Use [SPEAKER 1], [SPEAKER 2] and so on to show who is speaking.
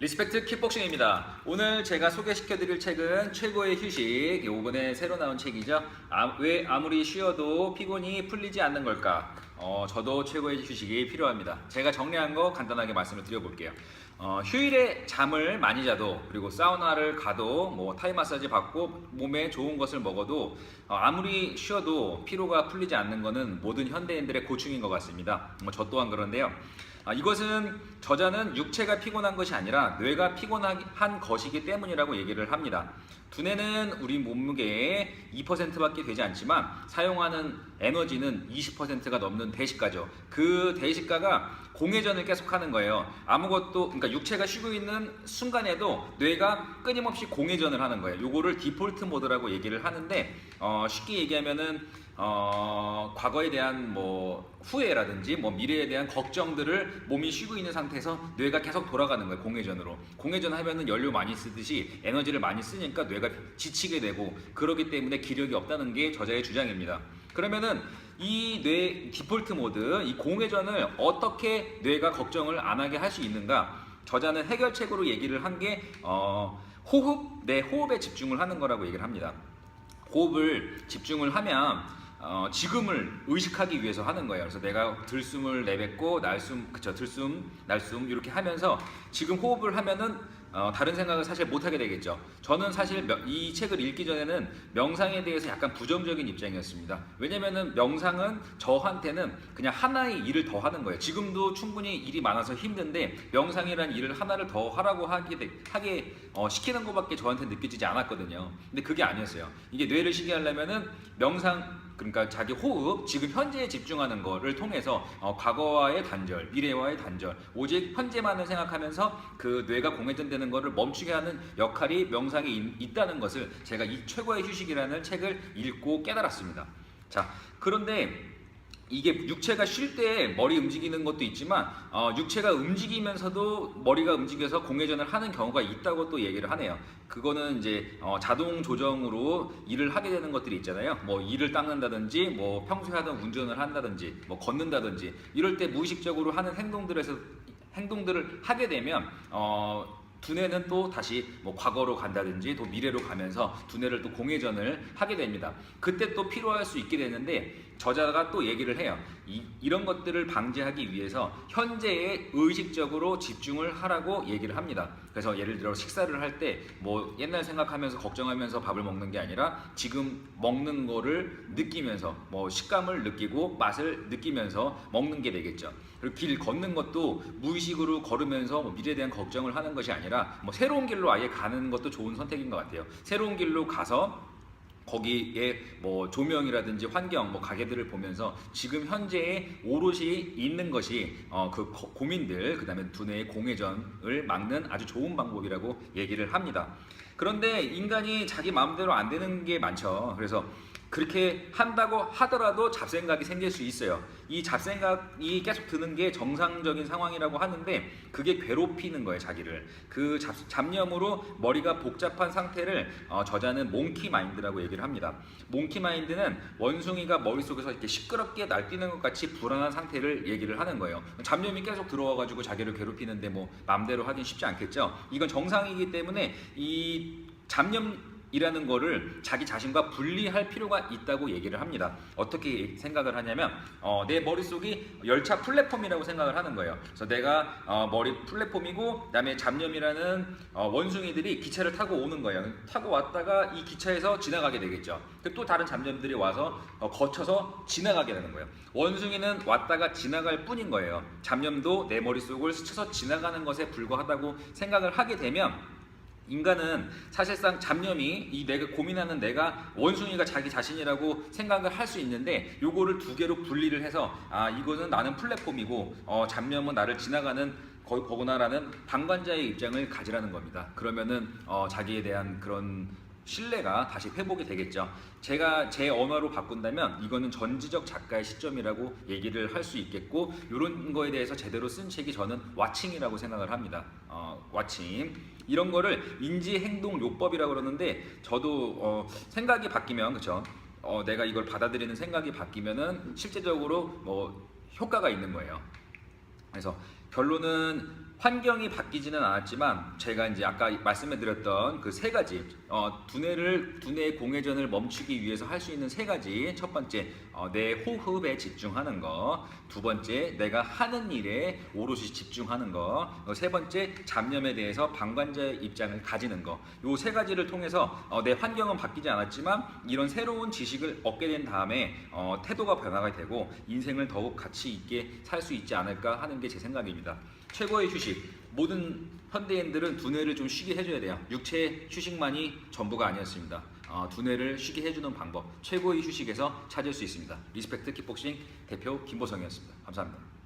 [SPEAKER 1] 리스펙트 킥복싱입니다. 오늘 제가 소개시켜드릴 책은 최고의 휴식. 이번에 새로 나온 책이죠. 아, 왜 아무리 쉬어도 피곤이 풀리지 않는 걸까? 어, 저도 최고의 휴식이 필요합니다. 제가 정리한 거 간단하게 말씀을 드려볼게요. 어, 휴일에 잠을 많이 자도 그리고 사우나를 가도 뭐 타이 마사지 받고 몸에 좋은 것을 먹어도 어, 아무리 쉬어도 피로가 풀리지 않는 것은 모든 현대인들의 고충인 것 같습니다. 뭐 저 또한 그런데요. 아, 이것은 저자는 육체가 피곤한 것이 아니라 뇌가 피곤한 것이기 때문이라고 얘기를 합니다. 두뇌는 우리 몸무게의 2%밖에 되지 않지만 사용하는 에너지는 20%가 넘는 대시가죠. 그 대시가가 공회전을 계속하는 거예요. 아무것도 그러니까 육체가 쉬고 있는 순간에도 뇌가 끊임없이 공회전을 하는 거예요. 요거를 디폴트 모드라고 얘기를 하는데 어, 쉽게 얘기하면은 어, 과거에 대한 뭐 후회라든지 뭐 미래에 대한 걱정들을 몸이 쉬고 있는 상태에서 뇌가 계속 돌아가는 거예요 공회전으로. 공회전 하면은 연료 많이 쓰듯이 에너지를 많이 쓰니까 뇌가 지치게 되고 그러기 때문에 기력이 없다는 게 저자의 주장입니다. 그러면은 이 뇌 디폴트 모드 이 공회전을 어떻게 뇌가 걱정을 안 하게 할 수 있는가? 저자는 해결책으로 얘기를 한게 어, 호흡 내 호흡에 집중을 하는 거라고 얘기를 합니다. 호흡을 집중을 하면 어, 지금을 의식하기 위해서 하는 거예요. 그래서 내가 들숨을 내뱉고 날숨, 그쵸, 들숨, 날숨 이렇게 하면서 지금 호흡을 하면은 어, 다른 생각을 사실 못 하게 되겠죠. 저는 사실 명- 이 책을 읽기 전에는 명상에 대해서 약간 부정적인 입장이었습니다. 왜냐면은 명상은 저한테는 그냥 하나의 일을 더 하는 거예요. 지금도 충분히 일이 많아서 힘든데 명상이라는 일을 하나를 더 하라고 하게, 돼- 하게 어, 시키는 것밖에 저한테 느껴지지 않았거든요. 근데 그게 아니었어요. 이게 뇌를 쉬게 하려면은 명상 그러니까 자기 호흡, 지금 현재에 집중하는 거를 통해서 어, 과거와의 단절, 미래와의 단절, 오직 현재만을 생각하면서 그 뇌가 공회전되는 거를 멈추게 하는 역할이 명상에 있, 있다는 것을 제가 이 최고의 휴식이라는 책을 읽고 깨달았습니다. 자, 그런데 이게 육체가 쉴 때 머리 움직이는 것도 있지만 어, 육체가 움직이면서도 머리가 움직여서 공회전을 하는 경우가 있다고 또 얘기를 하네요. 그거는 이제 어, 자동 조정으로 일을 하게 되는 것들이 있잖아요. 뭐 일을 닦는다든지 뭐 평소에 하던 운전을 한다든지 뭐 걷는다든지 이럴 때 무의식적으로 하는 행동들에서 행동들을 하게 되면 어, 두뇌는 또 다시 뭐 과거로 간다든지 또 미래로 가면서 두뇌를 또 공회전을 하게 됩니다. 그때 또 필요할 수 있게 되는데 저자가 또 얘기를 해요. 이, 이런 것들을 방지하기 위해서 현재에 의식적으로 집중을 하라고 얘기를 합니다. 그래서 예를 들어 식사를 할 때 뭐 옛날 생각하면서 걱정하면서 밥을 먹는 게 아니라 지금 먹는 거를 느끼면서 뭐 식감을 느끼고 맛을 느끼면서 먹는 게 되겠죠. 그리고 길 걷는 것도 무의식으로 걸으면서 뭐 미래에 대한 걱정을 하는 것이 아니라 뭐 새로운 길로 아예 가는 것도 좋은 선택인 것 같아요. 새로운 길로 가서 거기에 뭐 조명이라든지 환경, 뭐 가게들을 보면서 지금 현재에 오롯이 있는 것이 어, 그 고- 고민들, 그 다음에 두뇌의 공회전을 막는 아주 좋은 방법이라고 얘기를 합니다. 그런데 인간이 자기 마음대로 안 되는 게 많죠. 그래서 그렇게 한다고 하더라도 잡생각이 생길 수 있어요. 이 잡생각이 계속 드는 게 정상적인 상황이라고 하는데 그게 괴롭히는 거예요, 자기를. 그 잡, 잡념으로 머리가 복잡한 상태를 어, 저자는 몽키 마인드라고 얘기를 합니다. 몽키 마인드는 원숭이가 머릿속에서 이렇게 시끄럽게 날뛰는 것 같이 불안한 상태를 얘기를 하는 거예요. 잡념이 계속 들어와 가지고 자기를 괴롭히는데 뭐 마음대로 하긴 쉽지 않겠죠. 이건 정상이기 때문에 이 잡념 이라는 거를 자기 자신과 분리할 필요가 있다고 얘기를 합니다. 어떻게 생각을 하냐면 어, 내 머릿속이 열차 플랫폼이라고 생각을 하는 거예요. 그래서 내가 어, 머리 플랫폼이고 그다음에 잡념이라는 어, 원숭이들이 기차를 타고 오는 거예요. 타고 왔다가 이 기차에서 지나가게 되겠죠. 그또 다른 잡념들이 와서 어, 거쳐서 지나가게 되는 거예요. 원숭이는 왔다가 지나갈 뿐인 거예요. 잡념도 내 머릿속을 스쳐서 지나가는 것에 불과하다고 생각을 하게 되면 인간은 사실상 잡념이 이 내가 고민하는 내가 원숭이가 자기 자신이라고 생각을 할 수 있는데 요거를 두 개로 분리를 해서 아 이거는 나는 플랫폼이고 어, 잡념은 나를 지나가는 거, 거구나라는 방관자의 입장을 가지라는 겁니다. 그러면은 어, 자기에 대한 그런 신뢰가 다시 회복이 되겠죠. 제가 제 언어로 바꾼다면 이거는 전지적 작가의 시점이라고 얘기를 할 수 있겠고 이런 거에 대해서 제대로 쓴 책이 저는 와칭이라고 생각을 합니다. 어, 와칭 이런 거를 인지 행동 요법이라고 그러는데 저도 어, 생각이 바뀌면 그렇죠. 어, 내가 이걸 받아들이는 생각이 바뀌면은 실제적으로 뭐 효과가 있는 거예요. 그래서 결론은 환경이 바뀌지는 않았지만 제가 이제 아까 말씀해드렸던 그 세 가지 어, 두뇌를 두뇌 공회전을 멈추기 위해서 할 수 있는 세 가지 첫 번째 어, 내 호흡에 집중하는 거, 두 번째 내가 하는 일에 오롯이 집중하는 거, 어, 세 번째 잡념에 대해서 방관자의 입장을 가지는 거. 요 세 가지를 통해서 어, 내 환경은 바뀌지 않았지만 이런 새로운 지식을 얻게 된 다음에 어, 태도가 변화가 되고 인생을 더욱 가치 있게 살 수 있지 않을까 하는 게 제 생각입니다. 최고의 휴식. 모든 현대인들은 두뇌를 좀 쉬게 해줘야 돼요. 육체 휴식만이 전부가 아니었습니다. 어, 두뇌를 쉬게 해주는 방법 최고의 휴식에서 찾을 수 있습니다. 리스펙트 킥복싱 대표 김보성이었습니다. 감사합니다.